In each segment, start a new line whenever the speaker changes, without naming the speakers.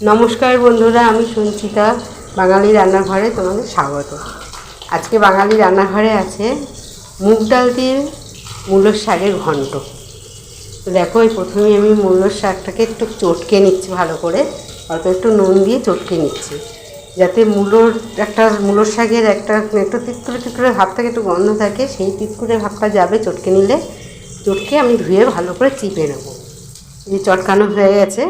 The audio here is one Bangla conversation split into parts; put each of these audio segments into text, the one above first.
নমস্কার বন্ধুরা, আমি সঞ্চিতা, বাঙালি রান্নাঘরে তোমাদের স্বাগত। আজকে বাঙালি রান্নাঘরে আছে মুগ ডাল দিয়ে মূলোর শাকের ঘন্ট। তো দেখো, এই প্রথমে আমি মূলোর শাকটাকে একটু চটকে নিচ্ছি ভালো করে, অল্প একটু নুন দিয়ে চটকে নিচ্ছি। যাতে মূলোর একটা, মূলোর শাকের একটা একটু তিতকুরে তিতকুরে ভাব থাকে, একটু গন্ধ থাকে, সেই তিতকুরে ভাবটা যাবে চটকে নিলে, চটকে আমি ধুয়ে ভালো করে চিপে নেব। এই চটকানো হয়ে গেছে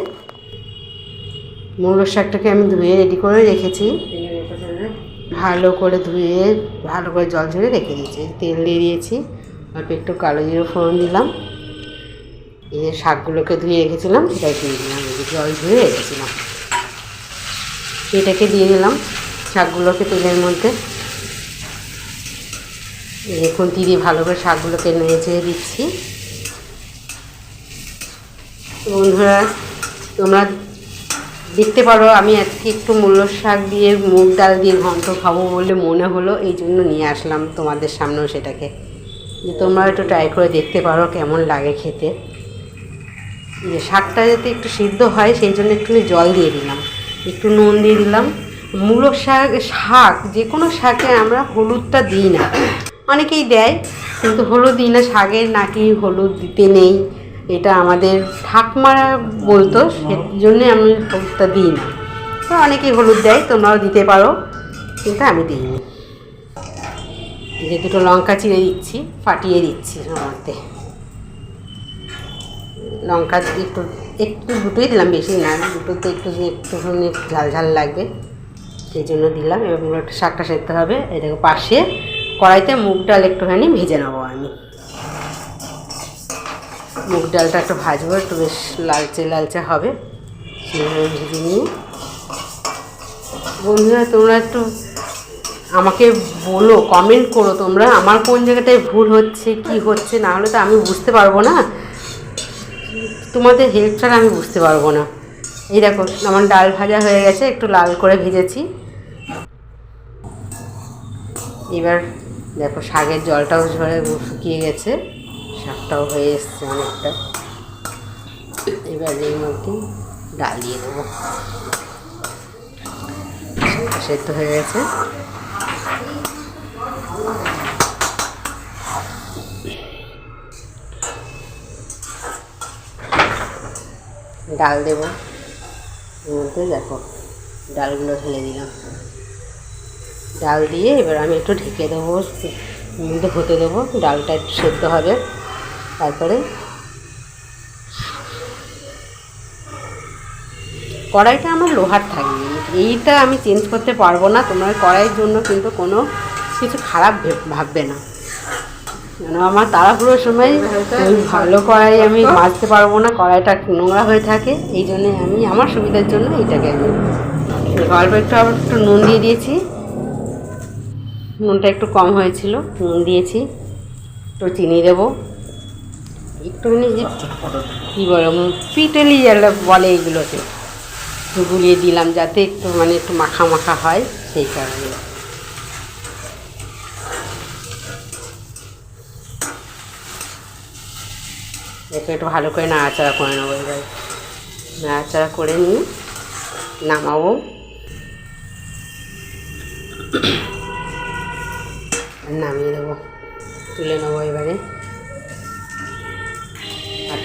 মূলো শাকটাকে আমি ধুয়ে রেডি করে রেখেছি। ভালো করে ধুয়ে, ভালো করে জল ঝরে রেখে দিয়েছি। তেল দিয়ে দিয়েছি, অল্প একটু কালো জিরে ফোড়ন দিলাম। এই শাকগুলোকে ধুয়ে রেখেছিলাম, সেটাই দিয়ে দিলাম। জল ধুয়ে রেখেছিলাম। সেটাকে দিয়ে দিলাম শাকগুলোকে তেলের মধ্যে। এখন দিয়ে ভালো করে শাকগুলোকে নিয়ে নেড়ে দিচ্ছি। বন্ধুরা, তোমরা দেখতে পারো, আমি আজকে একটু মূল্য শাক দিয়ে মুগ ডাল দিয়ে ঘন্ট খাব বলে মনে হলো, এই জন্য নিয়ে আসলাম তোমাদের সামনেও সেটাকে। যে তোমরা একটু ট্রাই করে দেখতে পারো কেমন লাগে খেতে। যে শাকটা যাতে একটু সিদ্ধ হয়, সেই জন্য একটু জল দিয়ে দিলাম। একটু নুন দিয়ে দিলাম। মূলো শাক শাক, যে কোনো শাকে আমরা হলুদটা দিই না। অনেকেই দেয়, কিন্তু হলুদ দিই না শাকের নাকি হলুদ দিতে নেই। এটা আমাদের ঠাকমারা বলতো সেই জন্যে আমি হলুদটা দিই না। তো অনেকেই হলুদ দেয়, তোমরাও দিতে পারো, কিন্তু আমি দিইনি। যে দুটো লঙ্কা চিড়ে দিচ্ছি, ফাটিয়ে দিচ্ছি মধ্যে। লঙ্কা একটু একটু দুটোই দিলাম বেশি না, দুটোতে একটু একটুখানি ঝাল ঝাল লাগবে, সেই জন্য দিলাম। এবার শাকটা সেদ্ধ হবে। এটাকে পাশে কড়াইতে মুগ ডাল একটুখানি ভেজে নেব আমি। মুগ ডালটা একটু ভাজবো, একটু বেশ লালচে লালচে হবে। সেভাবে ভেজে নিয়ে বন্ধুরা, তোমরা একটু আমাকে বলো কমেন্ট করো তোমরা, আমার কোন জায়গাটায় ভুল হচ্ছে, কি হচ্ছে, না হলে তো আমি বুঝতে পারব না। তোমাদের হেল্প ছাড়া আমি বুঝতে পারব না। এই দেখো, আমার ডাল ভাজা হয়ে গেছে, একটু লাল করে ভেজেছি। এবার দেখো, শাকের জলটাও ঝরে শুকিয়ে গেছে। শাকটাও হয়ে এসছে অনেকটা। এবার এর মধ্যে ডাল দিয়ে দেবো। সেদ্ধ হয়ে গেছে। ডাল দেবো। এর মধ্যে দেখো, ডালগুলো ঢেলে দিলাম। ডাল দিয়ে এবার আমি একটু ঢেকে দেবো মধ্যে হতে দেবো, ডালটা একটু সেদ্ধ হবে। তারপরে কড়াইটা আমার লোহার থাকবে। এইটা আমি চেঞ্জ করতে পারব না, তোমার কড়াইয়ের জন্য কিন্তু কোনো কিছু খারাপ ভেব- ভাববে না। কেন আমার তাড়াহুড়োর সময় ভালো কড়াই আমি মাজতে পারব না, কড়াইটা নোংরা হয়ে থাকে, এই জন্যে আমি আমার সুবিধার জন্য এইটাকে আমি অল্প একটু আবার একটু নুন দিয়ে দিয়েছি। নুনটা একটু কম হয়েছিল, নুন দিয়েছি, একটু চিনি দেবো। একটুখানি যে কী বলো পিটেলি যেটা বলে এইগুলোতে একটু গুলিয়ে দিলাম যাতে একটু মানে একটু মাখা মাখা হয় সেই কারণে। একে একটু ভালো করে নাড়াচাড়া করে নেব এবার। নাড়াচাড়া করে নিয়ে নামাবো। নামিয়ে দেবো তুলে নেব এবারে।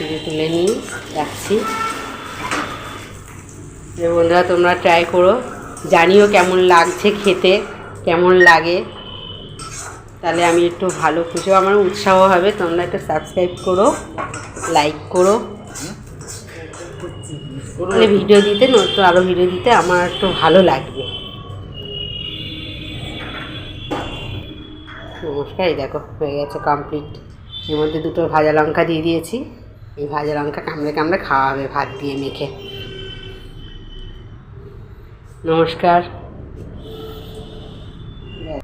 পাটিতে তুলে নিয়ে রাখছি। বন্ধুরা, তোমরা ট্রাই করো। জানিও কেমন লাগছে খেতে, কেমন লাগে। তাহলে আমি একটু ভালো খুশি আমার উৎসাহ হবে। তোমরা একটু সাবস্ক্রাইব করো লাইক করো। তাহলে ভিডিও দিতে নতুন আরও ভিডিও দিতে আমার একটু ভালো লাগবে। নমস্কার, এই দেখো, হয়ে গেছে কমপ্লিট এর মধ্যে দুটো ভাজা লঙ্কা দিয়ে দিয়েছি। এই ভাজা লঙ্কা কামড়ে কামড়ে খাওয়া হবে ভাত দিয়ে মেখে। নমস্কার।